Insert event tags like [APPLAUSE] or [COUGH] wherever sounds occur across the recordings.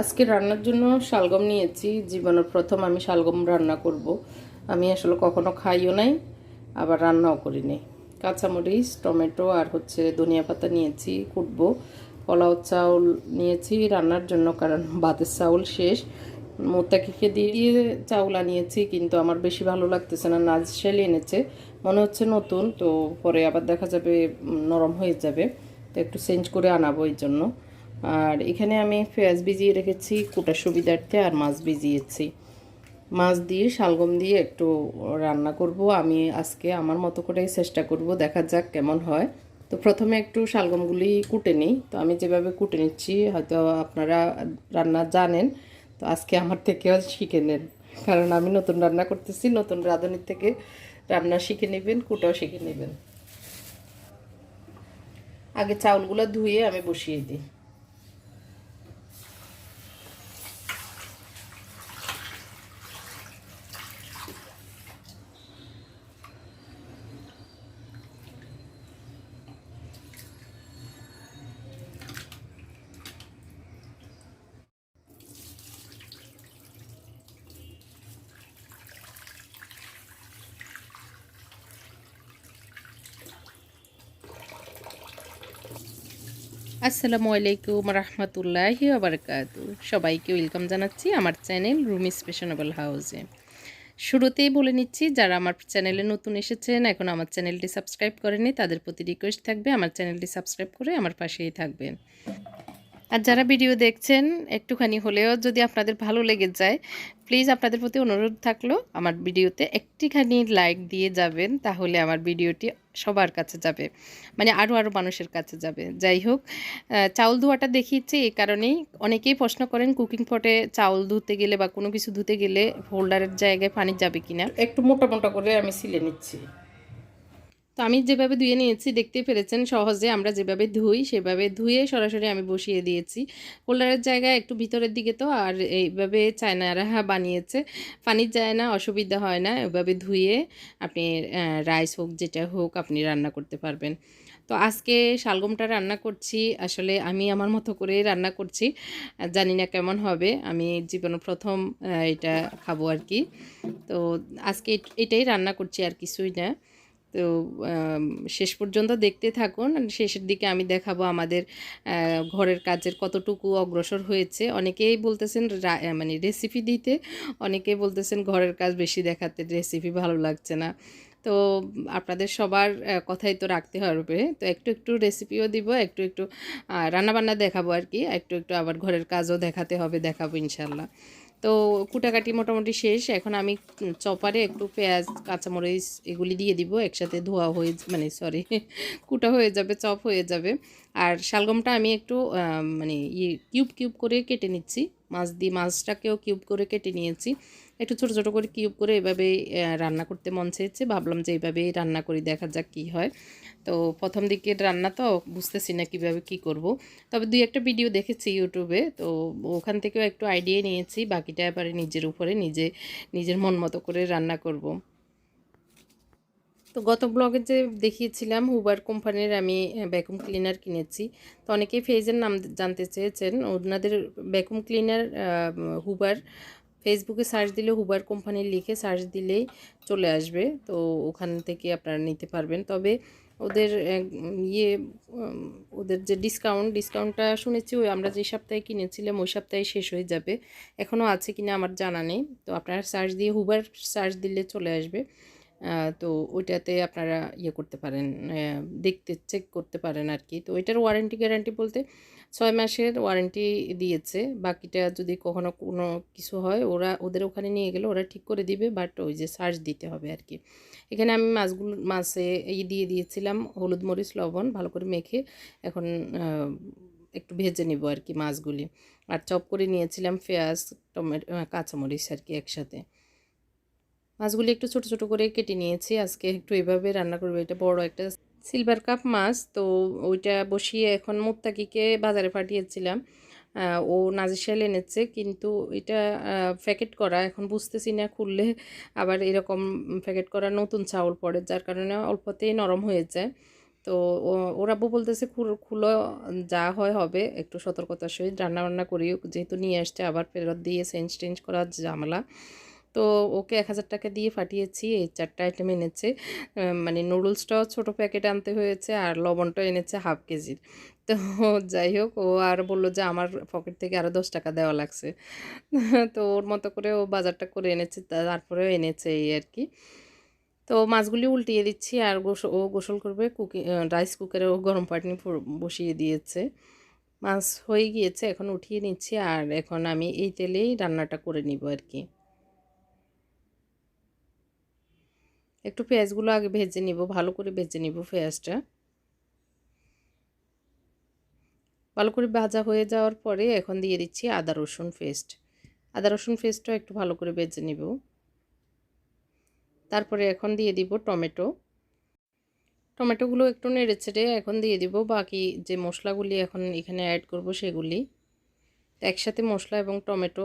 আজকে রান্নার জন্য শালগম নিয়েছি। জীবনের প্রথম আমি শালগম রান্না করব। আমি আসলে কখনো খাইও নাই, আবার রান্নাও করিনি। কাঁচামরিচ, টমেটো আর হচ্ছে ধনিয়া পাতা নিয়েছি, কুটব। পোলাও চাউল নিয়েছি রান্নার জন্য, কারণ ভাতের চাউল শেষ। মোত্তাকিকে দিয়ে দিয়ে চাউল আনিয়েছি, কিন্তু আমার বেশি ভালো লাগতেছে না নাচ শেল এনেছে। মনে হচ্ছে নতুন, তো পরে আবার দেখা যাবে নরম হয়ে যাবে। তো একটু চেঞ্জ করে আনাবো এই জন্য। আর এখানে আমি পেঁয়াজ ভিজিয়ে রেখেছি কুটার সুবিধার্থে, আর মাছ ভিজিয়েছি। মাছ দিয়ে শালগম দিয়ে একটু রান্না করব। আমি আজকে আমার মতো করে চেষ্টা করব, দেখা যাক কেমন হয়। তো প্রথমে একটু শালগমগুলি কুটে নিই। তো আমি যেভাবে কুটে নিচ্ছি, হয়তো আপনারা রান্না জানেন। তো আজকে আমার থেকেও শিখে নেন। কারণ আমি নতুন রান্না করতেছি, নতুন রাঁধুনির থেকে রান্না শিখে নেবেন, কুটাও শিখে নেবেন। আগে চাউলগুলো ধুয়ে আমি বসিয়ে দিই। আসসালামু আলাইকুম রহমতুল্লাহি আবরকাতু সবাইকে ওয়েলকাম জানাচ্ছি আমার চ্যানেল রুমি স্পেশনেবল হাউসে। শুরুতেই বলে নিচ্ছি, যারা আমার চ্যানেলে নতুন এসেছেন, এখন আমার চ্যানেলটি সাবস্ক্রাইব করেনি তাদের প্রতি রিকোয়েস্ট থাকবে, আমার চ্যানেলটি সাবস্ক্রাইব করে আমার পাশেই থাকবেন। আর যারা ভিডিও দেখছেন, একটুখানি হলেও যদি আপনাদের ভালো লেগে যায় প্লিজ আপনাদের প্রতি অনুরোধ থাকল, আমার ভিডিওতে একটিখানি লাইক দিয়ে যাবেন, তাহলে আমার ভিডিওটি সবার কাছে যাবে মানে আরও আরও মানুষের কাছে যাবে। যাই হোক চাউল ধোয়াটা দেখিয়েছি এই কারণেই অনেকেই প্রশ্ন করেন কুকিং পটে চাউল ধুতে গেলে বা কোনো কিছু ধুতে গেলে হোল্ডারের জায়গায় পানি যাবে কিনা। একটু মোটা মোটা করে আমি সিলে নিচ্ছি। তো আমি যেভাবে ধুয়ে নিয়েছি দেখতে পেরেছেন সহজে আমরা যেভাবে ধুই, সেভাবে ধুয়ে সরাসরি আমি বসিয়ে দিয়েছি। হোল্ডারের জায়গায় একটু ভিতরের দিকে তো, আর এইভাবে চায়নারা বানিয়েছে। পানির যায় না, অসুবিধা হয় না এভাবে ধুয়ে আপনি রাইস হোক, যেটা হোক আপনি রান্না করতে পারবেন। তো আজকে শালগমটা রান্না করছি, আসলে আমি আমার মতো করে রান্না করছি, জানি না কেমন হবে, আমি জীবনে প্রথম এটা খাব আর কি। তো আজকে এটাই রান্না করছি আর কিছুই না। তো শেষ পর্যন্ত দেখতে থাকুন। শেষের দিকে আমি দেখাবো আমাদের ঘরের কাজের কতটুকু অগ্রসর হয়েছে। অনেকেই বলতেছেন মানে রেসিপি দিতে, অনেকেই বলতেছেন ঘরের কাজ বেশি দেখাতে রেসিপি ভালো লাগছে না। তো, আপনাদের সবার কথাই তো রাখতে হবে। তো একটু একটু রেসিপিও দিব, একটু একটু রান্নাবান্না দেখাবো আর কি। একটু একটু আবার ঘরের কাজও দেখাতে হবে, দেখাবো ইনশাল্লাহ তো কুটাকাটি মোটামুটি শেষ। এখন আমি চপারে একটু পেঁয়াজ, কাঁচামরিচ এগুলি দিয়ে দিব, একসাথে ধোয়া হয়ে মানে সরি কুটা হয়ে যাবে, চপ হয়ে যাবে। আর শালগমটা আমি একটু মানে ইয়ে কিউব কিউব করে কেটে নিচ্ছি। মাছ দিয়ে, মাছটাকেও কিউব করে কেটে নিয়েছি। একটু ছোটো ছোটো করে কিউব করে এভাবে রান্না করতে মন চেয়েছে। ভাবলাম যে এইভাবেই রান্না করি, দেখা যাক কী হয়। তো প্রথম দিকের রান্না তো বুঝতেছি না কীভাবে কী করব। তবে দুই একটা ভিডিও দেখেছি ইউটিউবে তো ওখান থেকেও একটু আইডিয়া নিয়েছি, বাকিটা এবারে নিজের উপরে, নিজে, নিজের মন মতো করে রান্না করব। তো গত ব্লগে যে দেখিয়েছিলাম হুবার কোম্পানির আমি ভ্যাকুম ক্লিনার কিনেছি। তো অনেকেই ফেজের নাম জানতে চেয়েছেন, ওনাদের ভ্যাকুম ক্লিনার হুবার ফেসবুকে সার্চ দিলে হুবার কোম্পানির লিখে সার্চ দিলেই চলে আসবে। তো ওখান থেকে আপনারা নিতে পারবেন। তবে ওদের ইয়ে ওদের যে ডিসকাউন্ট ডিসকাউন্টটা শুনেছি, ওই আমরা যে সপ্তাহে কিনেছিলাম, ওই সপ্তাহে শেষ হয়ে যাবে। এখনও আছে কিনা আমার জানা নেই। তো আপনারা সার্চ দিয়ে হুবার সার্চ দিলে চলে আসবে। তো ওইটাতে আপনারা ইয়ে করতে পারেন দেখতে চেক করতে পারেন আর কি। তো ওইটার ওয়ারেন্টি গ্যারান্টি বলতে ছয় মাসের ওয়ারেন্টি দিয়েছে। বাকিটা যদি কখনো কোনো কিছু হয়, ওরা, ওদের ওখানে নিয়ে গেলে ওরা ঠিক করে দিবে বাট ওই যে সার্চ দিতে হবে আর কি। এখানে আমি মাছগুলো, মাছে ই দিয়ে দিয়েছিলাম, হলুদ মরিচ, লবণ, ভালো করে মেখে এখন একটু ভেজে নিব আর কি মাছগুলি। আর চপ করে নিয়েছিলাম পেঁয়াজ, টমেটো কাঁচামরিচ আর কি একসাথে। মাছগুলি একটু ছোট ছোট করে কেটে নিয়েছি। আজকে একটু এভাবে রান্না করব, এটা বড় একটা সিলভার কাপ মাছ তো ওইটা বসিয়ে এখন মুত্তাকিকে বাজারে পাঠিয়েছিলাম। ও নাজিশাল এনেছে, কিন্তু এটা প্যাকেট করা, এখন বুঝতেছি না, খুললে আবার এরকম প্যাকেট করা নতুন চাউল পড়ে, যার কারণে অল্পতেই নরম হয়ে যায় তো ওর আব্বু বলতেছে, খুল- যা হয় হবে, একটু সতর্কতার সহিত রান্নাবান্না করি যেহেতু নিয়ে আসছে, আবার ফেরত দিয়ে চেঞ্জ টেঞ্জ করার ঝামেলা। তো ওকে এক হাজার টাকা দিয়ে পাঠিয়েছি, এই চারটা আইটেম এনেছে। মানে নুডলসটাও ছোটো প্যাকেট আনতে হয়েছে আর লবণটাও এনেছে হাফ কেজির তো যাই হোক, ও আর বলল যে আমার পকেট থেকে আরও দশ টাকা দেওয়া লাগছে। তো ওর মতো করে ও বাজারটা করে এনেছে, তারপরেও এনেছে এই আর কি। তো মাছগুলি উল্টিয়ে দিচ্ছি আর গোসল ও গোসল করবে কুকি রাইস কুকারে ও গরম পানি বসিয়ে দিয়েছে। মাছ হয়ে গিয়েছে, এখন উঠিয়ে নিচ্ছি আর এখন আমি এই তেলেই রান্নাটা করে নিব আর কি। একটু পেঁয়াজগুলো আগে ভেজে নিব, ভালো করে ভেজে নিব পেঁয়াজটা। ভালো করে ভাজা হয়ে যাওয়ার পরে এখন দিয়ে দিচ্ছি আদা, রসুন পেস্ট। আদা, রসুন পেস্টটাও একটু ভালো করে ভেজে নিব। তারপরে এখন দিয়ে দিব টমেটো। টমেটোগুলো একটু নেড়ে ছেড়ে এখন দিয়ে দিব বাকি যে মশলাগুলি এখন এখানে অ্যাড করব সেগুলি। একসাথে মশলা এবং টমেটো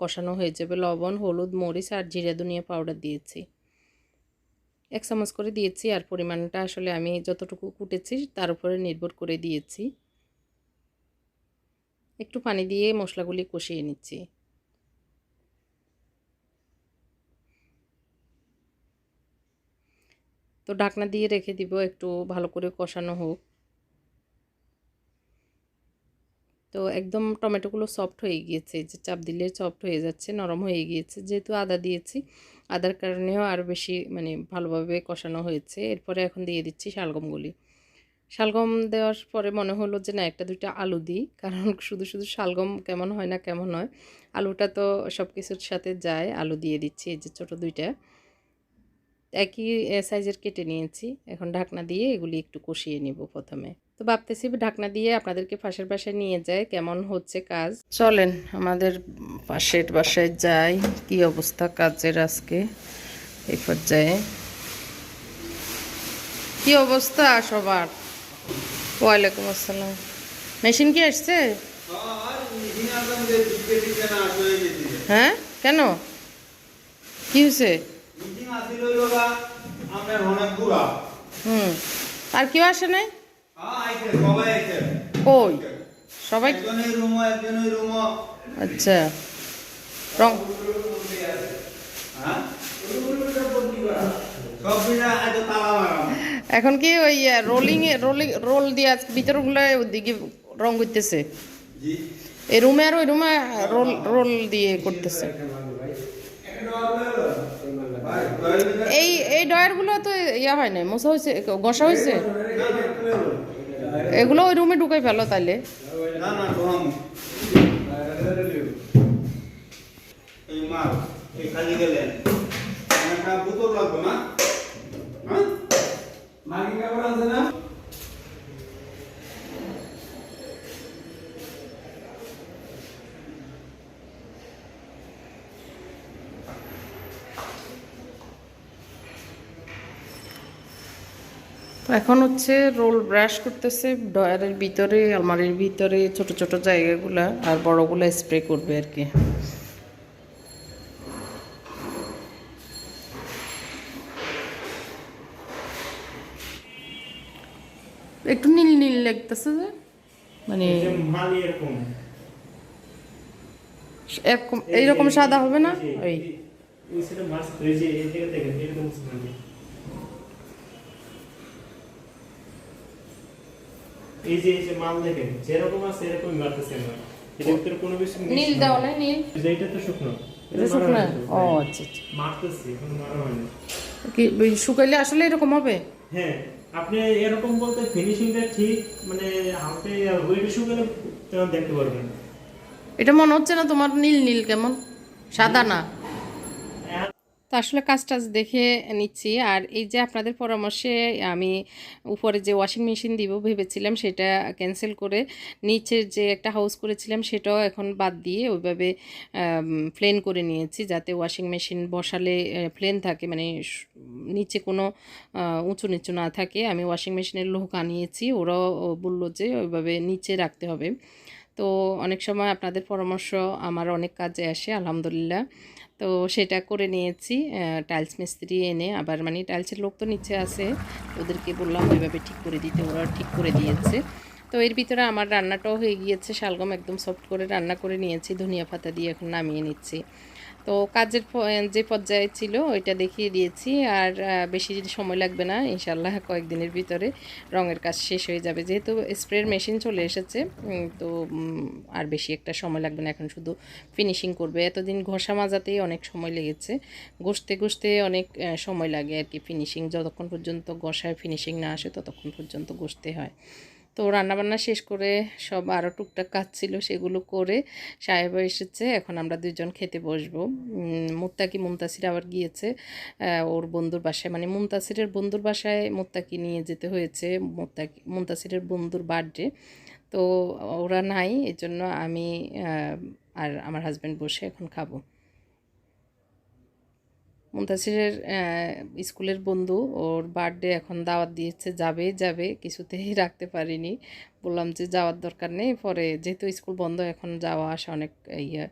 কষানো হয়ে যাবে। লবণ, হলুদ, মরিচ আর জিরা, ধনিয়া পাউডার দিয়েছি। এক চামচ করে দিয়েছি আর পরিমাণটা আসলে আমি যতটুকু কুটেছি তার উপরে নির্ভর করে দিয়েছি। একটু পানি দিয়ে মশলাগুলি কষিয়ে নিচ্ছি। তো ঢাকনা দিয়ে রেখে দিব, একটু ভালো করে কষানো হোক। তো একদম টমেটোগুলো সফট হয়ে গিয়েছে, যে চাপ দিলে সফট হয়ে যাচ্ছে, নরম হয়ে গিয়েছে। যেহেতু আদা দিয়েছি আদার কারণেও আরও বেশি মানে ভালোভাবে কষানো হয়েছে। এরপরে এখন দিয়ে দিচ্ছি শালগমগুলি শালগম দেওয়ার পরে মনে হলো যে না, একটা দুইটা আলু দিই, কারণ [LAUGHS] শুধু শুধু শালগম কেমন হয় না কেমন হয় আলুটা তো সব কিছুর সাথে যায়, আলু দিয়ে দিচ্ছি এই যে ছোটো দুইটা। একই সাইজের কেটে নিয়েছি, এখন ঢাকনা দিয়ে এগুলি একটু কষিয়ে নিব প্রথমে। তো ভাবতেছি ঢাকনা দিয়ে আপনাদেরকে পাশের বাসায় নিয়ে যায় কেমন হচ্ছে কাজ? চলেন আমাদের পাশের বাসায় যাই কি অবস্থা কাজের আজকে? এই পর্যায়ে। কি অবস্থা সবার? ওয়ালাইকুম আসসালাম। মেশিন কি আসছে? হ্যাঁ কেন? কি হয়েছে? হুম আর কেউ আসে নাই? কই? সবাই? আচ্ছা। রং এখন কি ওই রোলিং রোলিং রোল দিয়ে ভিতরগুলো ওদিকে রং করতেছে? এই রুমে আর ওই রুমে রোল রোল দিয়ে করতেছে। এই এই ডয়ারগুলো তো ইয়া হয় না মশা হয়েছে গসা হয়েছে? এগুলো ওই রুমে ঢুকাই ফেলো তাহলে। না না ঢোকাম এই মাল এই খালি গেলেন একটা বোতল লাগবে না হ্যাঁ মাগি কাপড় আছে না তো এখন হচ্ছে রোল ব্রাশ করতেছে ডয়ারের ভিতরে আলমারির ভিতরে ছোট ছোট জায়গাগুলা আর বড়গুলা স্প্রে করবে আর কি। একটু নীল নীল লাগতেছে যে মানে এরকম। এইরকম সাদা হবে না? ওই ওই সেটা মাছ এই যে এই মানে যে মাল দেখেন যেরকম আছে এরকমই মারতেছে আমরা এটার ভিতরে কোনো mix নীল দাও না নীল? এই যে এটা তো শুকনো। এটা শুকনো? ও আচ্ছা আচ্ছা। মারতেছি এখন মারা হয়নি। কি ওই শুকাইলে আসলে এরকম হবে? হ্যাঁ আপনি এরকম বলতে ফিনিশিংটা ঠিক মানে হাতে ওইটা শুকালে তেমন দেখতে পারবেন এটা মনে হচ্ছে না তোমার নীল নীল কেমন? সাদা না? তো আসলে কাজ টাজ দেখে নিচ্ছি। আর এই যে আপনাদের পরামর্শে আমি উপরে যে ওয়াশিং মেশিন দিব ভেবেছিলাম, সেটা ক্যান্সেল করে নিচের যে একটা হাউস করেছিলাম, সেটাও এখন বাদ দিয়ে ওইভাবে প্লেন করে নিয়েছি, যাতে ওয়াশিং মেশিন বসালে প্লেন থাকে। মানে নিচে কোনো উঁচু নিচু না থাকে। আমি ওয়াশিং মেশিনের লোক আনিয়েছি, ওরাও বলল যে ওইভাবে নিচে রাখতে হবে। তো অনেক সময় আপনাদের পরামর্শ আমার অনেক কাজে আসে, আলহামদুলিল্লাহ। তো সেটা করে নিয়েছি টাইলস মিস্ত্রি এনে আবার মানে টাইলসের লোক তো নিচে আছে ওদেরকে বললাম ওইভাবে ঠিক করে দিতে, ওরা ঠিক করে দিয়েছে। তো এর ভিতরে আমার রান্নাটাও হয়ে গিয়েছে। শালগম একদম সফট করে রান্না করে নিয়েছি। ধনিয়া পাতা দিয়ে এখন নামিয়ে নিচ্ছি। তো কাজের যে পর্যায়ে ছিল, ওইটা দেখিয়ে দিয়েছি। আর বেশি সময় লাগবে না ইনশাল্লাহ কয়েকদিনের ভিতরে রঙের কাজ শেষ হয়ে যাবে। যেহেতু স্প্রের মেশিন চলে এসেছে তো আর বেশি একটা সময় লাগবে না এখন শুধু ফিনিশিং করবে। এতদিন ঘষা মাজাতেই অনেক সময় লেগেছে। ঘষতে ঘষতে অনেক সময় লাগে আর কি ফিনিশিং যতক্ষণ পর্যন্ত ঘষায় ফিনিশিং না আসে, ততক্ষণ পর্যন্ত ঘষতে হয়। তো রান্নাবান্না শেষ করে সব আরও টুকটাক কাজ ছিল সেগুলো করে সাহেব এসেছে, এখন আমরা দুজন খেতে বসবো। মুত্তাকি মুমতাসির আবার গিয়েছে ওর বন্ধুর বাসায়। মানে মুমতাসিরের বন্ধুর বাসায় মুত্তাকি নিয়ে যেতে হয়েছে, মুত্তাকি মুমতাসিরের বন্ধুর বার্থডে। তো ওরা নাই এই জন্য আমি আর আমার হাজব্যান্ড বসে এখন খাব। মুমতাসিরের আহ, স্কুলের বন্ধু ওর বার্থডে এখন দাওয়াত দিয়েছে যাবে যাবে কিছুতেই [LAUGHS] রাখতে পারিনি। বললাম যে যাওয়ার দরকার নেই পরে যেহেতু স্কুল বন্ধ এখন যাওয়া আসা অনেক ইয়ে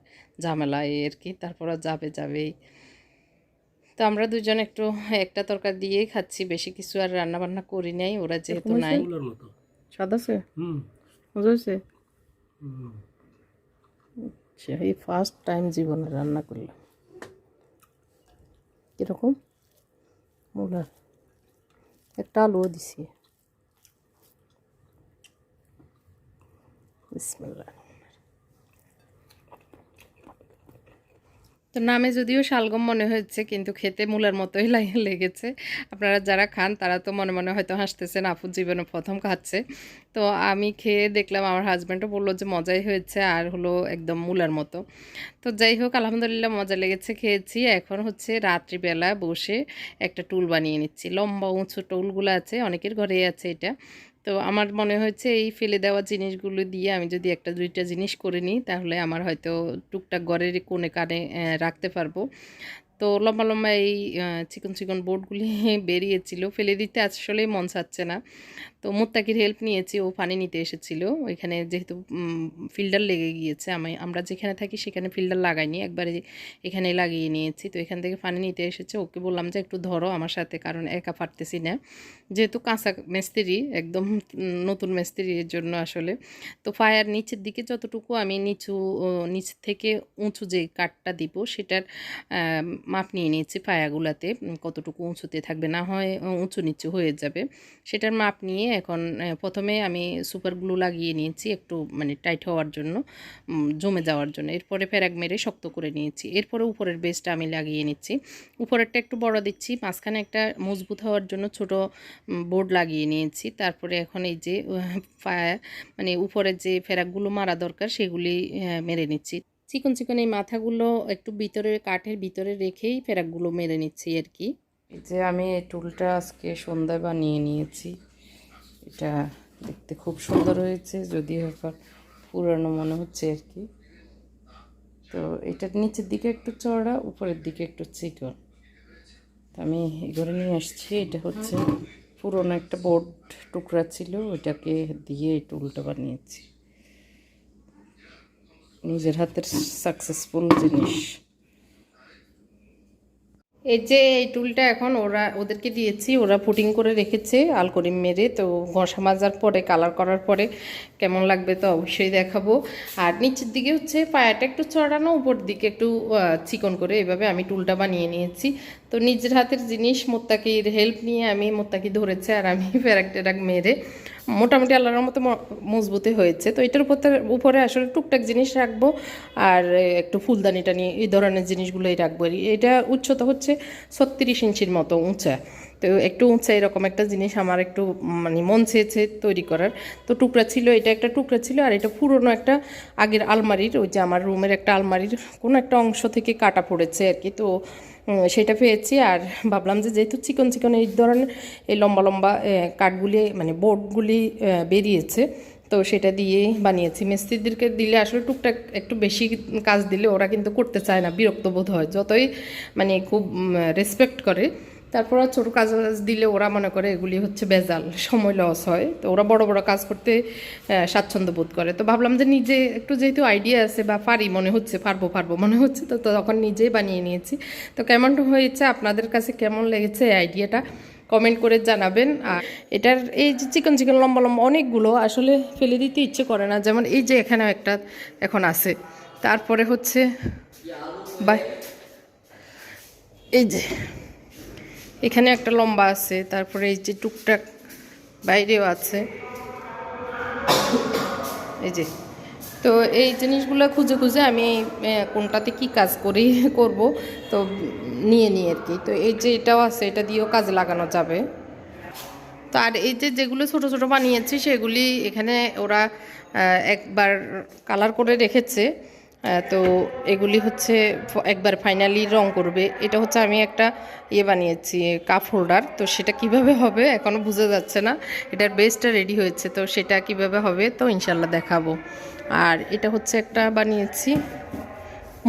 ঝামেলা এই আর কি তারপর আর যাবে যাবেই। তো আমরা দুজন একটু একটা তরকারি দিয়েই খাচ্ছি বেশি কিছু আর রান্না বান্না করি নাই ওরা যেহেতু নাই। হুম। মজা হুম। আচ্ছা এই ফার্স্ট টাইম জীবনে রান্না করলাম। কীরকম মূলার একটা আলুও দিছি। বিসমিল্লাহ। তো নামে যদিও শালগম মনে হয়েছে, কিন্তু খেতে মূলার মতোই লাগে লেগেছে। আপনারা যারা খান, তারা তো মনে মনে হয়তো হাসতেছেন, আপু জীবনে প্রথম খাচ্ছে। তো আমি খেয়ে দেখলাম, আমার হাজব্যান্ডও বলল যে মজাই হয়েছে, আর হলো একদম মূলার মতো। তো যাই হোক, আলহামদুলিল্লাহ মজা লেগেছে, খেয়েছি। এখন হচ্ছে রাত্রিবেলা বসে একটা টুল বানিয়ে নিচ্ছি। লম্বা, উঁচু টুলগুলো আছে, অনেকের ঘরেই আছে এটা। তো আমার মনে হয়েছে এই ফেলে দেওয়া জিনিসগুলো দিয়ে আমি যদি একটা দুইটা জিনিস করে নিই, তাহলে আমার হয়তো টুকটাক ঘরের কোণে কানে রাখতে পারব। তো লম্বা লম্বা এই চিকন চিকন বোর্ডগুলি [LAUGHS] বেরিয়েছিল, ফেলে দিতে আসলেই মন চাচ্ছে না। তো মুত্তাকির হেল্প নিয়েছি, ও পানি নিতে এসেছিল। ওইখানে যেহেতু ফিল্টার লেগে গিয়েছে, আমি, আমরা যেখানে থাকি সেখানে ফিল্টার লাগাইনি, একবারে এখানে লাগিয়ে নিয়েছি। তো এখান থেকে পানি নিতে এসেছে, ওকে বললাম যে একটু ধরো আমার সাথে, কারণ একা পারতেছি না। যেহেতু কাঁচা মিস্ত্রি, একদম নতুন মিস্ত্রির জন্য আসলে। তো ফায়ার নিচের দিকে যতটুকু আমি নিচু নিচ থেকে উঁচু যে কাঠটা দিব, সেটার মাপ নিয়ে নিয়েছি ফায়াগুলাতে উম, কতটুকু উঁচুতে থাকবে না হয় উঁচু নিচু হয়ে যাবে। সেটার মাপ নিয়ে এখন প্রথমে আমি সুপার গ্লু লাগিয়ে নিয়েছি একটু মানে টাইট হওয়ার জন্য জমে যাওয়ার জন্য। এরপরে ফেরাক মেরে শক্ত করে নিয়েছি। এরপরে উপরের বেসটা আমি লাগিয়ে নিচ্ছি। উপরেরটা একটু বড় দিচ্ছি মাঝখানে একটা মজবুত হওয়ার জন্য ছোট বোর্ড লাগিয়ে নিয়েছি। তারপরে এখন এই যে ফায়ার মানে উপরে যে ফেরাকগুলো মারা দরকার সেগুলি মেরে নিচ্ছি। চিকন চিকন এই মাথাগুলো একটু ভিতরে কাঠের ভিতরে রেখেই ফেরাকগুলো মেরে নিচ্ছি আর কি। এই যে আমি এই টুলটা আজকে সন্ধ্যায় বানিয়ে নিয়েছি। এটা দেখতে খুব সুন্দর হয়েছে, যদিও এখন পুরানো মনে হচ্ছে আর কি। তো এটার নিচের দিকে একটু চড়া উপরের দিকে একটু চিকন। তো আমি এগুলো নিয়ে আসছি, এটা হচ্ছে পুরনো একটা বোর্ড টুকরা ছিল, ওইটাকে দিয়ে এই টুলটা বানিয়েছি। নিজের হাতের সাকসেসফুল জিনিস। এই যে এই টুলটা এখন ওরা, ওদেরকে দিয়েছি, ওরা পুটিং করে রেখেছে আলকরিম মেরে। তো ঘষা মাজার পরে কালার করার পরে কেমন লাগবে তো অবশ্যই দেখাবো। আর নিচের দিকে হচ্ছে পায়াটা একটু চড়ানো, উপর দিকে একটু চিকন করে। এভাবে আমি টুলটা বানিয়ে নিয়েছি। তো নিজের হাতের জিনিস মোত্তাকির হেল্প নিয়ে আমি মোত্তাকি ধরেছে আর আমি [LAUGHS] ফেরাক টেরাক মেরে মোটামুটি আল্লাহর মতো মজবুতি হয়েছে। তো এটার উপর উপরে আসলে টুকটাক জিনিস রাখব আর একটু ফুলদানিটা নিয়ে এই ধরনের জিনিসগুলোই রাখব। এটা উচ্চতা হচ্ছে ছত্রিশ ইঞ্চির মতো উঁচা। তো একটু উঁচা এরকম একটা জিনিস আমার একটু মানে মন চেয়েছে তৈরি করার। তো টুকরা ছিল, এটা একটা টুকরা ছিল আর এটা পুরনো একটা আগের আলমারির, ওই যে আমার রুমের একটা আলমারির কোনো একটা অংশ থেকে কাটা পড়েছে আর কি। তো সেটা পেয়েছি। আর ভাবলাম যে যেহেতু চিকন চিকন এই ধরনের এই লম্বা লম্বা কাঠগুলি মানে বোর্ডগুলি বেরিয়েছে, তো সেটা দিয়েই বানিয়েছি। মিস্ত্রিদেরকে দিলে আসলে টুকটাক একটু বেশি কাজ দিলে ওরা কিন্তু করতে চায় না, বিরক্ত বোধ হয়। যতই মানে খুব রেসপেক্ট করে তারপর ছোটো কাজ দিলে ওরা মনে করে এগুলি হচ্ছে বেজাল সময় লস হয়। তো ওরা বড় বড় কাজ করতে স্বাচ্ছন্দ্য বোধ করে। তো ভাবলাম যে নিজে একটু যেহেতু আইডিয়া আছে বা পারি, মনে হচ্ছে পারব পারব, মনে হচ্ছে, তো তখন নিজেই বানিয়ে নিয়েছি। তো কেমন হয়েছে, আপনাদের কাছে কেমন লেগেছে এই আইডিয়াটা কমেন্ট করে জানাবেন। আর এটার এই যে চিকন চিকন, লম্বা লম্বা অনেকগুলো আসলে ফেলে দিতে ইচ্ছে করে না। যেমন এই যে এখানেও একটা এখন আছে। তারপরে হচ্ছে বাই এই যে। এখানে একটা লম্বা আছে, তারপরে এই যে টুকটাক বাইরেও আছে। এই যে। তো এই জিনিসগুলো খুঁজে খুঁজে আমি কোনটাতে কি কাজ করি, [LAUGHS] করব, তো নিয়ে নিই আর কি। তো এই যে এটাও আছে, এটা দিয়েও কাজে লাগানো যাবে। তো আর এই যে যেগুলো ছোট ছোট বানিয়েছি, সেগুলি এখানে ওরা একবার কালার করে রেখেছে। তো এগুলি হচ্ছে একবার ফাইনালি রং করবে। এটা হচ্ছে আমি একটা ইয়ে বানিয়েছি কাপ হোল্ডার তো সেটা কীভাবে হবে এখনও বোঝা যাচ্ছে না। এটার বেসটা রেডি হয়েছে, তো সেটা কীভাবে হবে তো ইনশাল্লাহ দেখাবো। আর এটা হচ্ছে একটা বানিয়েছি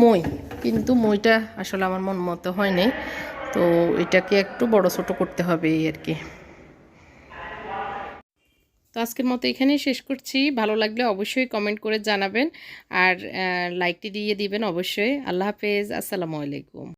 মই। কিন্তু মইটা আসলে আমার মন মতো হয়নি তো এটাকে একটু বড় ছোট করতে হবে এই আর কি। তো আজকের মতো এখানেই শেষ করছি। ভালো লাগলে অবশ্যই কমেন্ট করে জানাবেন। আর লাইকটি দিয়ে দিবেন অবশ্যই। আল্লাহ হাফেজ। আসসালামু আলাইকুম।